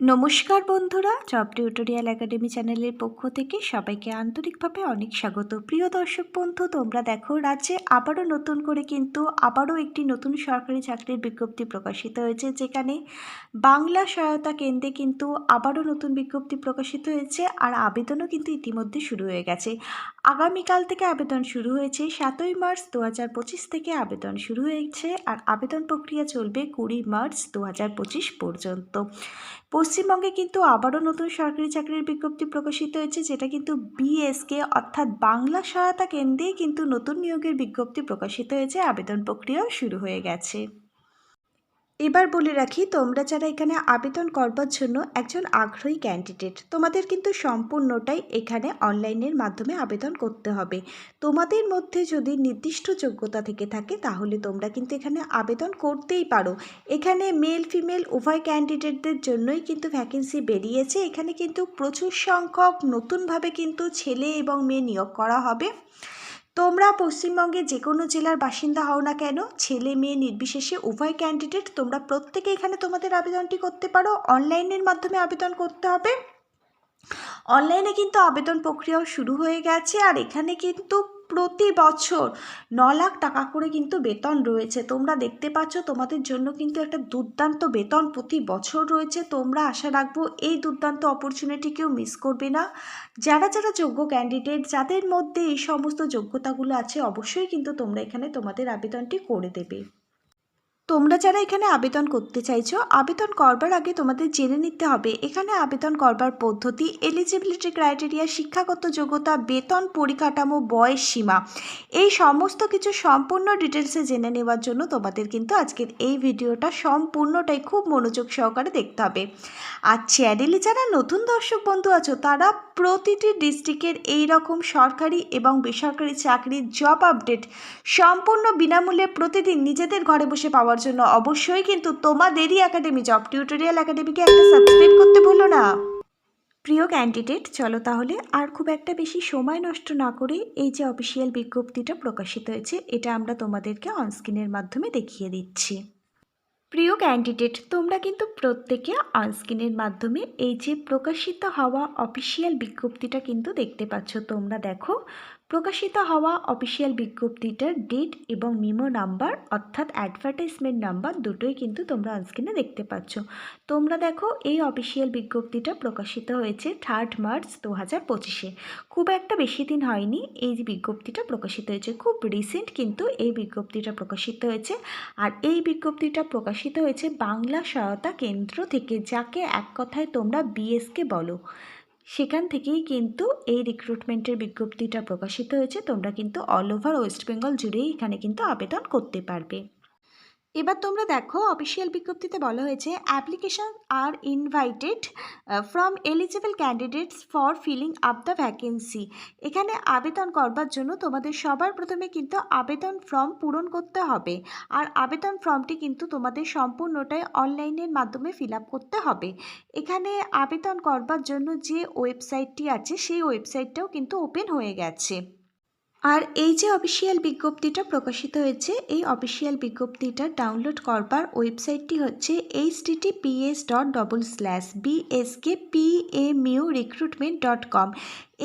নমস্কার বন্ধুরা, job tutorial academy চ্যানেলের পক্ষ থেকে সবাইকে আন্তরিকভাবে অনেক স্বাগত। প্রিয় দর্শক বন্ধু, তোমরা দেখো রাজ্যে আবারও নতুন করে কিন্তু আবারও একটি নতুন সরকারি চাকরির বিজ্ঞপ্তি প্রকাশিত হয়েছে, যেখানে বাংলা সহায়তা কেন্দ্রে কিন্তু আবারও নতুন বিজ্ঞপ্তি প্রকাশিত হয়েছে আর আবেদনও কিন্তু ইতিমধ্যে শুরু হয়ে গেছে। আগামীকাল থেকে আবেদন শুরু হয়েছে, সাতই মার্চ দু হাজার পঁচিশ থেকে আবেদন শুরু হয়েছে আর আবেদন প্রক্রিয়া চলবে কুড়ি মার্চ দু হাজার পঁচিশ পর্যন্ত। পশ্চিমবঙ্গে কিন্তু আবারও নতুন সরকারি চাকরির বিজ্ঞপ্তি প্রকাশিত হয়েছে, যেটা কিন্তু বিএসকে অর্থাৎ বাংলা সহায়তা কেন্দ্রেই কিন্তু নতুন নিয়োগের বিজ্ঞপ্তি প্রকাশিত হয়েছে। আবেদন প্রক্রিয়াও শুরু হয়ে গেছে। এবার বলে রাখি, তোমরা যারা এখানে আবেদন করবার জন্য একজন আগ্রহী ক্যান্ডিডেট তোমাদের কিন্তু সম্পূর্ণটাই এখানে অনলাইনের মাধ্যমে আবেদন করতে হবে। তোমাদের মধ্যে যদি নির্দিষ্ট যোগ্যতা থেকে থাকে, তাহলে তোমরা কিন্তু এখানে আবেদন করতেই পারো। এখানে মেল ফিমেল উভয় ক্যান্ডিডেটদের জন্যই কিন্তু ভ্যাকেন্সি বেরিয়েছে। এখানে কিন্তু প্রচুর সংখ্যক নতুনভাবে কিন্তু ছেলে এবং মেয়ে নিয়োগ করা হবে। তোমরা পশ্চিমবঙ্গে যে কোনো জেলার বাসিন্দা হও না কেন, ছেলে, মেয়ে, নির্বিশেষে উভয় ক্যান্ডিডেট তোমরা প্রত্যেকে এখানে তোমাদের আবেদনটি করতে পারো। অনলাইনের মাধ্যমে আবেদন করতে হবে। অনলাইনে কিন্তু আবেদন প্রক্রিয়াও শুরু হয়ে গেছে আর এখানে কিন্তু প্রতি বছর ন লাখ টাকা করে কিন্তু বেতন রয়েছে। তোমরা দেখতে পাচ্ছ, তোমাদের জন্য কিন্তু একটা দুর্দান্ত বেতন প্রতি বছর রয়েছে। তোমরা আশা রাখব, এই দুর্দান্ত অপরচুনিটি কেউ মিস করবে না। যারা যারা যোগ্য ক্যান্ডিডেট যাদের মধ্যে এই সমস্ত যোগ্যতাগুলো আছে, অবশ্যই কিন্তু তোমরা এখানে তোমাদের আবেদনটি করে দেবে। তোমরা যারা এখানে আবেদন করতে চাইছো, আবেদন করবার আগে তোমাদের জেনে নিতে হবে, এখানে আবেদন করবার পদ্ধতি এলিজিবিলিটি ক্রাইটেরিয়া শিক্ষাগত যোগ্যতা, বেতন পরিকাঠামো, বয়স সীমা। এই সমস্ত কিছু সম্পূর্ণ ডিটেলসে জেনে নেওয়ার জন্য তোমাদের কিন্তু আজকের এই ভিডিওটা সম্পূর্ণটাই খুব মনোযোগ সহকারে দেখতে হবে। আর চ্যানেলে যারা নতুন দর্শক বন্ধু আছো, তারা প্রতিটি ডিস্ট্রিক্টের এই রকম সরকারি এবং বেসরকারি চাকরির জব আপডেট সম্পূর্ণ বিনামূল্যে প্রতিদিন নিজেদের ঘরে বসে পাওয়ার জন্য অবশ্যই কিন্তু তোমাদেরই একাডেমি জব টিউটোরিয়াল একাডেমিকে একটা সাবস্ক্রাইব করতে ভুলো না। প্রিয় ক্যান্ডিডেট চলো তাহলে আর খুব একটা বেশি সময় নষ্ট না করে এই যে অফিসিয়াল বিজ্ঞপ্তিটা প্রকাশিত হয়েছে, এটা আমরা তোমাদেরকে অনস্ক্রিনের মাধ্যমে দেখিয়ে দিচ্ছি। প্রিয় ক্যান্ডিডেট তোমরা কিন্তু প্রত্যেকে অনস্ক্রিনের মাধ্যমে এই যে প্রকাশিত হওয়া অফিসিয়াল বিজ্ঞপ্তিটা কিন্তু দেখতে পাচ্ছ। তোমরা দেখো প্রকাশিত হওয়া অফিসিয়াল বিজ্ঞপ্তিটার ডেট এবং মিমো নাম্বার, অর্থাৎ অ্যাডভার্টাইজমেন্ট নাম্বার দুটোই কিন্তু তোমরা অনস্ক্রিনে দেখতে পাচ্ছ। তোমরা দেখো এই অফিসিয়াল বিজ্ঞপ্তিটা প্রকাশিত হয়েছে থার্ড মার্চ দু হাজার পঁচিশে। খুব একটা বেশি দিন হয়নি এই যে বিজ্ঞপ্তিটা প্রকাশিত হয়েছে। খুব রিসেন্ট কিন্তু এই বিজ্ঞপ্তিটা প্রকাশিত হয়েছে। আর এই বিজ্ঞপ্তিটা প্রকাশিত হয়েছে বাংলা সহায়তা কেন্দ্র থেকে, যাকে এক কথায় তোমরা বিএসকে বলো। সেখান থেকেই কিন্তু এই রিক্রুটমেন্টের বিজ্ঞপ্তিটা প্রকাশিত হয়েছে। তোমরা কিন্তু অল ওভার ওয়েস্ট বেঙ্গল জুড়েই এখানে কিন্তু আবেদন করতে পারবে। এবার তোমরা দেখো অফিসিয়াল বিজ্ঞপ্তিতে বলা হয়েছে application are invited from eligible candidates for filling up the vacancy এখানে আবেদন করবার জন্য তোমাদের সবার প্রথমে কিন্তু আবেদন ফর্ম পূরণ করতে হবে। আর আবেদন ফর্মটি কিন্তু তোমাদের সম্পূর্ণটাই অনলাইনের মাধ্যমে ফিল আপ করতে হবে। এখানে আবেদন করবার জন্য যে ওয়েবসাইটটি আছে, সেই ওয়েবসাইটটাও কিন্তু ওপেন হয়ে গেছে। আর এই যে অফিসিয়াল বিজ্ঞপ্তিটা প্রকাশিত হয়েছে, এই অফিসিয়াল বিজ্ঞপ্তিটা ডাউনলোড করবার ওয়েবসাইটটি হচ্ছে H S dot double slash BSK PMU recruitment dot com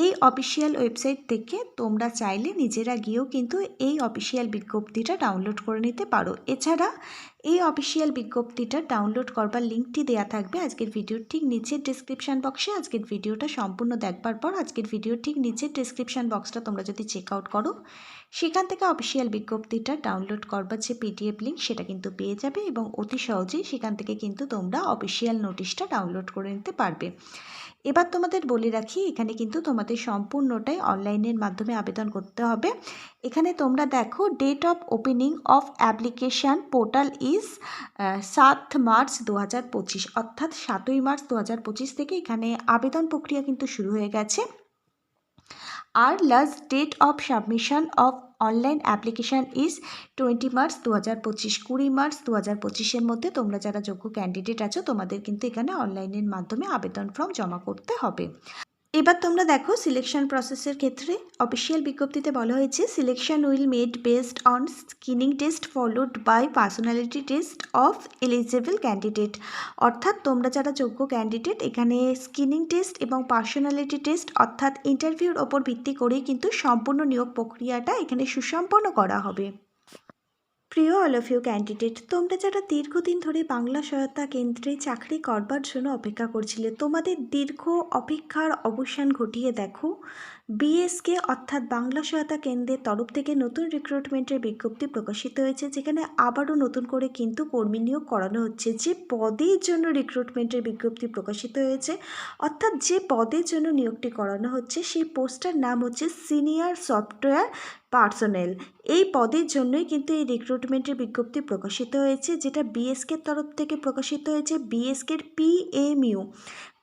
এই অফিসিয়াল ওয়েবসাইট থেকে তোমরা চাইলে নিজেরা গিয়েও কিন্তু এই অফিসিয়াল বিজ্ঞপ্তিটা ডাউনলোড করে নিতে পারো। এছাড়া এই অফিসিয়াল বিজ্ঞপ্তিটা ডাউনলোড করবার লিঙ্কটি দেওয়া থাকবে আজকের ভিডিওর ঠিক নিচের ডিসক্রিপশান বক্সে আজকের ভিডিওটা সম্পূর্ণ দেখবার পর আজকের ভিডিওর ঠিক নিচের ডিসক্রিপশান বক্সটা তোমরা যদি চেক আউট করো, সেখান থেকে অফিসিয়াল বিজ্ঞপ্তিটা ডাউনলোড করবার যে পিডিএফ লিঙ্ক সেটা কিন্তু পেয়ে যাবে এবং অতি সহজেই সেখান থেকে কিন্তু তোমরা অফিসিয়াল নোটিশটা ডাউনলোড করে নিতে পারবে। এবার তোমাদের বলে রাখি, এখানে কিন্তু তোমাদের সম্পূর্ণটাই অনলাইনের মাধ্যমে আবেদন করতে হবে। এখানে তোমরা দেখো date of opening of application portal is সাত মার্চ দু হাজার পঁচিশ। অর্থাৎ সাতই মার্চ দু হাজার পঁচিশ থেকে এখানে আবেদন প্রক্রিয়া কিন্তু শুরু হয়ে গেছে। আর last date of submission of online application is twenty March দু হাজার পঁচিশ কুড়ি মার্চ দু হাজার পঁচিশের মধ্যে তোমরা যারা যোগ্য ক্যান্ডিডেট আছো, তোমাদের কিন্তু এখানে অনলাইনের মাধ্যমে আবেদন ফর্ম জমা করতে হবে। এবার তোমরা দেখো সিলেকশন প্রসেসের ক্ষেত্রে অফিসিয়াল বিজ্ঞপ্তিতে বলা হয়েছে selection will made based on screening test followed by personality test of eligible candidate অর্থাৎ তোমরা যারা যোগ্য ক্যান্ডিডেট এখানে স্ক্রিনিং টেস্ট এবং পার্সোনালিটি টেস্ট অর্থাৎ ইন্টারভিউর ওপর ভিত্তি করেই কিন্তু সম্পূর্ণ নিয়োগ প্রক্রিয়াটা এখানে সুসম্পন্ন করা হবে। প্রিয় অল অফ ইউ ক্যান্ডিডেট তোমরা যারা দীর্ঘদিন ধরে বাংলা সহায়তা কেন্দ্রে চাকরি করবার জন্য অপেক্ষা করছিলে, তোমাদের দীর্ঘ অপেক্ষার অবসান ঘটিয়ে দেখো। বিএসকে অর্থাৎ বাংলা সহায়তা কেন্দ্রের তরফ থেকে নতুন রিক্রুটমেন্টের বিজ্ঞপ্তি প্রকাশিত হয়েছে, যেখানে আবারও নতুন করে কিন্তু কর্মী নিয়োগ করানো হচ্ছে। যে পদের জন্য রিক্রুটমেন্টের বিজ্ঞপ্তি প্রকাশিত হয়েছে, অর্থাৎ যে পদের জন্য নিয়োগটি করানো হচ্ছে, সেই পোস্টার নাম হচ্ছে সিনিয়র সফটওয়্যার পার্সোনেল। এই পদের জন্যই কিন্তু এই রিক্রুটমেন্টের বিজ্ঞপ্তি প্রকাশিত হয়েছে, যেটা বিএসকের তরফ থেকে প্রকাশিত হয়েছে বিএসকের পিএমইউ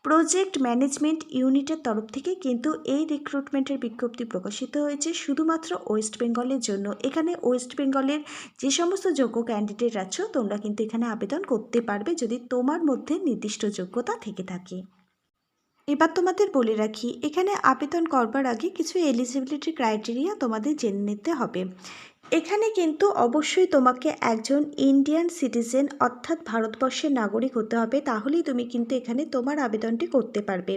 প্রজেক্ট ম্যানেজমেন্ট ইউনিটের তরফ থেকে কিন্তু এই রিক্রুটমেন্টের বিজ্ঞপ্তি প্রকাশিত হয়েছে, শুধুমাত্র ওয়েস্ট বেঙ্গলের জন্য। এখানে ওয়েস্ট বেঙ্গলের যে সমস্ত যোগ্য ক্যান্ডিডেট আছো, তোমরা কিন্তু এখানে আবেদন করতে পারবে যদি তোমার মধ্যে নির্দিষ্ট যোগ্যতা থেকে থাকে। এবার তোমাদের বলে রাখি, এখানে আবেদন করবার আগে কিছু এলিজিবিলিটি ক্রাইটেরিয়া তোমাদের জেনে নিতে হবে। এখানে কিন্তু অবশ্যই তোমাকে একজন ইন্ডিয়ান সিটিজেন অর্থাৎ ভারতবর্ষের নাগরিক হতে হবে, তাহলেই তুমি কিন্তু এখানে তোমার আবেদনটি করতে পারবে।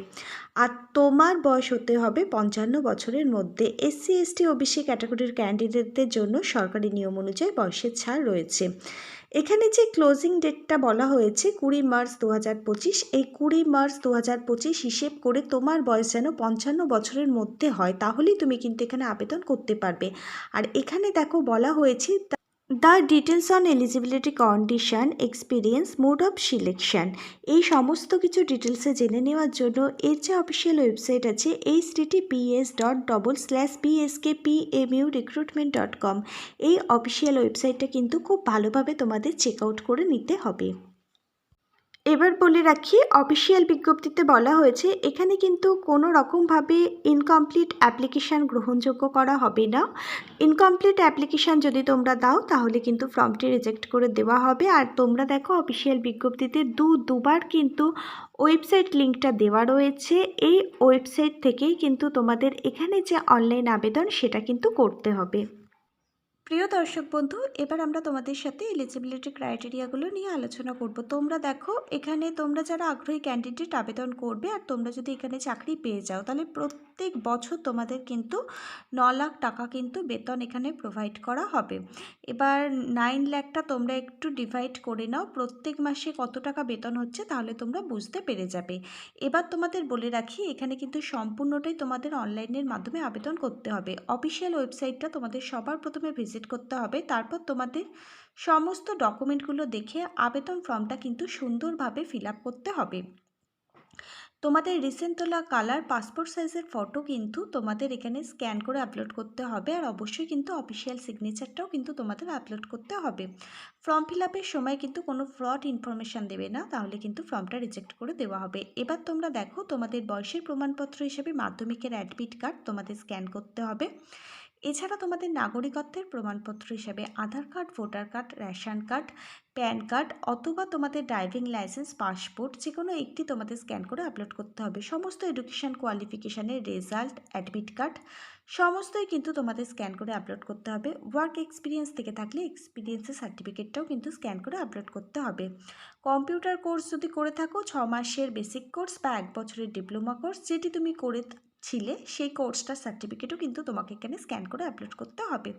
আর তোমার বয়স হতে হবে পঞ্চান্ন বছরের মধ্যে। এসসি এসটি ওবিসি ক্যাটাগরির ক্যান্ডিডেটদের জন্য সরকারি নিয়ম অনুযায়ী বয়সের ছাড় রয়েছে। এখানে যে ক্লোজিং ডেটটা বলা হয়েছে কুড়ি মার্চ দু হাজার পঁচিশ, এই কুড়ি মার্চ দু হাজার পঁচিশ হিসেব করে তোমার বয়স যেন পঞ্চান্ন বছরের মধ্যে হয়, তাহলেই তুমি কিন্তু এখানে আবেদন করতে পারবে। আর এখানে দেখো বলা হয়েছে the details on eligibility condition experience mode of selection এই সমস্ত কিছু ডিটেলসে জেনে নেওয়ার জন্য এর যে অফিসিয়াল ওয়েবসাইট আছে H DT PS dot double slash PSK U recruitment dot com এই অফিসিয়াল ওয়েবসাইটটা কিন্তু খুব ভালোভাবে তোমাদের চেক আউট করে নিতে হবে। এবার বলে রাখি অফিসিয়াল বিজ্ঞপ্তিতে বলা হয়েছে, এখানে কিন্তু কোনো রকমভাবে ইনকমপ্লিট অ্যাপ্লিকেশান গ্রহণযোগ্য করা হবে না। ইনকমপ্লিট অ্যাপ্লিকেশান যদি তোমরা দাও, তাহলে কিন্তু ফর্মটি রিজেক্ট করে দেওয়া হবে। আর তোমরা দেখো অফিসিয়াল বিজ্ঞপ্তিতে দু, দুবার কিন্তু ওয়েবসাইট লিঙ্কটা দেওয়া রয়েছে। এই ওয়েবসাইট থেকেই কিন্তু তোমাদের এখানে যে অনলাইন আবেদন, সেটা কিন্তু করতে হবে। প্রিয় দর্শক বন্ধু, এবার আমরা তোমাদের সাথে এলিজিবিলিটি ক্রাইটেরিয়াগুলো নিয়ে আলোচনা করব। তোমরা দেখো, এখানে তোমরা যারা আগ্রহী ক্যান্ডিডেট আবেদন করবে আর তোমরা যদি এখানে চাকরি পেয়ে যাও, তাহলে প্রত্যেক বছর তোমাদের কিন্তু ন লাখ টাকা কিন্তু বেতন এখানে প্রোভাইড করা হবে। এবার নাইন লাখটা তোমরা একটু ডিভাইড করে নাও, প্রত্যেক মাসে কত টাকা বেতন হচ্ছে তাহলে তোমরা বুঝতে পেরে যাবে। এবার তোমাদের বলে রাখি, এখানে কিন্তু সম্পূর্ণটাই তোমাদের অনলাইনের মাধ্যমে আবেদন করতে হবে। অফিসিয়াল ওয়েবসাইটটা তোমাদের সবার প্রথমে ভিজিট করতে হবে। তারপর তোমাদের সমস্ত ডকুমেন্টগুলো দেখে আবেদন ফর্মটা কিন্তু সুন্দরভাবে ফিল করতে হবে। তোমাদের রিসেন্ট তোলা কালার পাসপোর্ট সাইজের ফটো কিন্তু তোমাদের এখানে স্ক্যান করে আপলোড করতে হবে আর অবশ্যই কিন্তু অফিসিয়াল সিগনেচারটাও কিন্তু তোমাদের আপলোড করতে হবে। ফর্ম ফিল সময় কিন্তু কোনো ফ্রড ইনফরমেশান দেবে না, তাহলে কিন্তু ফর্মটা রিজেক্ট করে দেওয়া হবে। এবার তোমরা দেখো তোমাদের বয়সের প্রমাণপত্র হিসেবে মাধ্যমিকের অ্যাডমিট কার্ড তোমাদের স্ক্যান করতে হবে। এছাড়া তোমাদের নাগরিকত্বের প্রমাণপত্র হিসেবে Aadhaar card, voter card, ration card, PAN card অথবা তোমাদের ড্রাইভিং লাইসেন্স, পাসপোর্ট যে কোনো একটি তোমাদের স্ক্যান করে আপলোড করতে হবে। সমস্ত এডুকেশান কোয়ালিফিকেশানের রেজাল্ট, অ্যাডমিট কার্ড সমস্তই কিন্তু তোমাদের স্ক্যান করে আপলোড করতে হবে। ওয়ার্ক এক্সপিরিয়েন্স থেকে থাকলে এক্সপিরিয়েন্সের সার্টিফিকেটটাও কিন্তু স্ক্যান করে আপলোড করতে হবে। কম্পিউটার কোর্স যদি করে থাকো, ছ মাসের বেসিক কোর্স বা এক বছরের ডিপ্লোমা কোর্স যেটি তুমি করে ছিলে, সেই কোর্সটার সার্টিফিকেটও কিন্তু তোমাকে এখানে স্ক্যান করে আপলোড করতে হবে।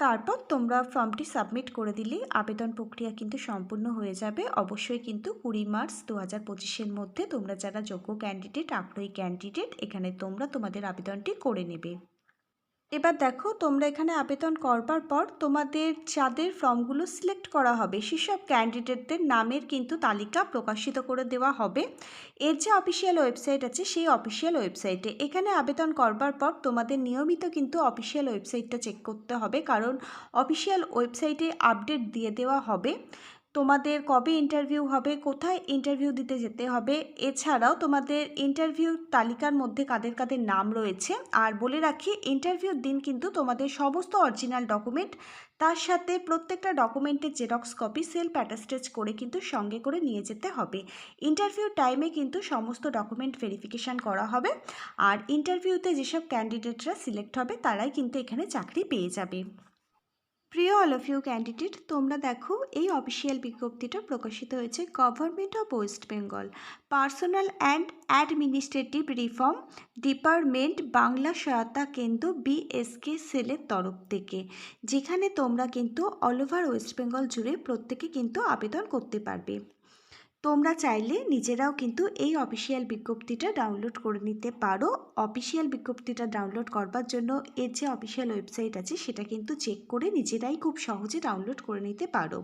তারপর তোমরা ফর্মটি সাবমিট করে দিলে আবেদন প্রক্রিয়া কিন্তু সম্পূর্ণ হয়ে যাবে। অবশ্যই কিন্তু কুড়ি মার্চ দু হাজার পঁচিশের মধ্যে তোমরা যারা যোগ্য ক্যান্ডিডেট আগ্রহী ক্যান্ডিডেট এখানে তোমরা তোমাদের আবেদনটি করে নেবে। এবার দেখো তোমরা এখানে আবেদন করবার পর তোমাদের যাদের ফর্মগুলো সিলেক্ট করা হবে, সেসব ক্যান্ডিডেটদের নামের কিন্তু তালিকা প্রকাশিত করে দেওয়া হবে। এর যে অফিসিয়াল ওয়েবসাইট আছে, সেই অফিসিয়াল ওয়েবসাইটে এখানে আবেদন করবার পর তোমাদের নিয়মিত কিন্তু অফিসিয়াল ওয়েবসাইটটা চেক করতে হবে, কারণ অফিসিয়াল ওয়েবসাইটে আপডেট দিয়ে দেওয়া হবে। তোমাদের কবে ইন্টারভিউ হবে? কোথায় ইন্টারভিউ দিতে যেতে হবে? এছাড়াও তোমাদের ইন্টারভিউ তালিকার মধ্যে কাদের কাদের নাম রয়েছে? আর বলে রাখি ইন্টারভিউর দিন কিন্তু তোমাদের সমস্ত অরিজিনাল ডকুমেন্ট তার সাথে প্রত্যেকটা ডকুমেন্টের জেরক্স কপি সেলফ অ্যাটাস্টেজ করে কিন্তু সঙ্গে করে নিয়ে যেতে হবে। ইন্টারভিউ টাইমে কিন্তু সমস্ত ডকুমেন্ট ভেরিফিকেশান করা হবে। আর ইন্টারভিউতে যেসব ক্যান্ডিডেটরা সিলেক্ট হবে, তারাই কিন্তু এখানে চাকরি পেয়ে যাবে। প্রিয় অল অফ ইউ ক্যান্ডিডেট, তোমরা দেখো এই অফিসিয়াল বিজ্ঞপ্তিটা প্রকাশিত হয়েছে government of West Bengal personnel and administrative reform department Bangla Sahayata Kendra BSK সেলের তরফ থেকে, যেখানে তোমরা কিন্তু অল ওভার ওয়েস্ট বেঙ্গল জুড়ে প্রত্যেকে কিন্তু আবেদন করতে পারবে। তোমরা চাইলে নিজেরাও কিন্তু এই অফিসিয়াল বিজ্ঞপ্তিটা ডাউনলোড করে নিতে পারো। অফিসিয়াল বিজ্ঞপ্তিটা ডাউনলোড করবার জন্য এর যে অফিসিয়াল ওয়েবসাইট আছে সেটা কিন্তু চেক করে নিজেরাই খুব সহজে ডাউনলোড করে নিতে পারো।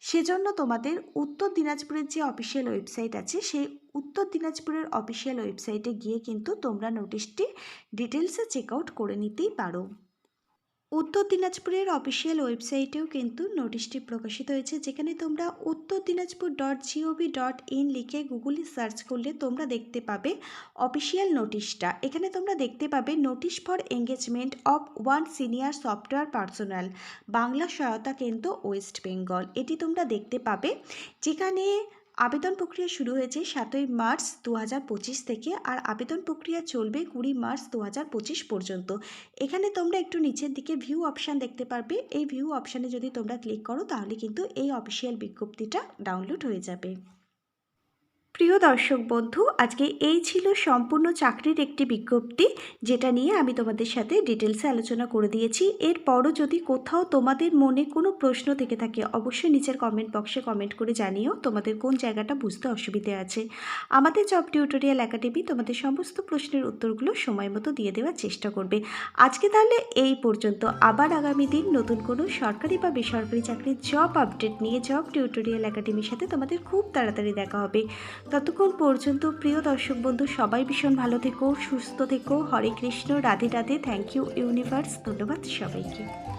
সেজন্য তোমাদের উত্তর দিনাজপুরের যে অফিসিয়াল ওয়েবসাইট আছে সেই উত্তর দিনাজপুরের অফিসিয়াল ওয়েবসাইটে গিয়ে কিন্তু তোমরা নোটিশটি ডিটেলসে চেক আউট করে নিতেই পারো। উত্তর দিনাজপুরের অফিসিয়াল ওয়েবসাইটেও কিন্তু নোটিশটি প্রকাশিত হয়েছে, যেখানে তোমরা Uttar Dinajpur dot GOV dot in লিখে গুগলে সার্চ করলে তোমরা দেখতে পাবে অফিসিয়াল নোটিশটা এখানে তোমরা দেখতে পাবে notice for engagement of one senior software personnel Bangla Sahayata Kendra West Bengal এটি তোমরা দেখতে পাবে, যেখানে আবেদন প্রক্রিয়া শুরু হয়েছে সাতই মার্চ দু হাজার পঁচিশ থেকে আর আবেদন প্রক্রিয়া চলবে কুড়ি মার্চ দু হাজার পঁচিশ পর্যন্ত। এখানে তোমরা একটু নিচের দিকে ভিউ অপশান দেখতে পারবে। এই ভিউ অপশানে যদি তোমরা ক্লিক করো তাহলে কিন্তু এই অফিসিয়াল বিজ্ঞপ্তিটা ডাউনলোড হয়ে যাবে। প্রিয় দর্শক বন্ধু, আজকে এই ছিল সম্পূর্ণ চাকরির একটি বিজ্ঞপ্তি, যেটা নিয়ে আমি তোমাদের সাথে ডিটেলসে আলোচনা করে দিয়েছি। এরপরও যদি কোথাও তোমাদের মনে কোনো প্রশ্ন থেকে থাকে, অবশ্যই নিচের কমেন্ট বক্সে কমেন্ট করে জানিও, তোমাদের কোন জায়গাটা বুঝতে অসুবিধে আছে। আমাদের জব টিউটোরিয়াল একাডেমি তোমাদের সমস্ত প্রশ্নের উত্তরগুলো সময় মতো দিয়ে দেওয়ার চেষ্টা করবে। আজকে তাহলে এই পর্যন্ত। আবার আগামী দিন নতুন কোনো সরকারি বা বেসরকারি চাকরির জব আপডেট নিয়ে জব টিউটোরিয়াল একাডেমির সাথে তোমাদের খুব তাড়াতাড়ি দেখা হবে। ততক্ষণ পর্যন্ত প্রিয় দর্শক বন্ধু, সবাই ভীষণ ভালো থেকো, সুস্থ থেকো। Hare Krishna, Radhe Radhe. Thank you universe ধন্যবাদ সবাইকে।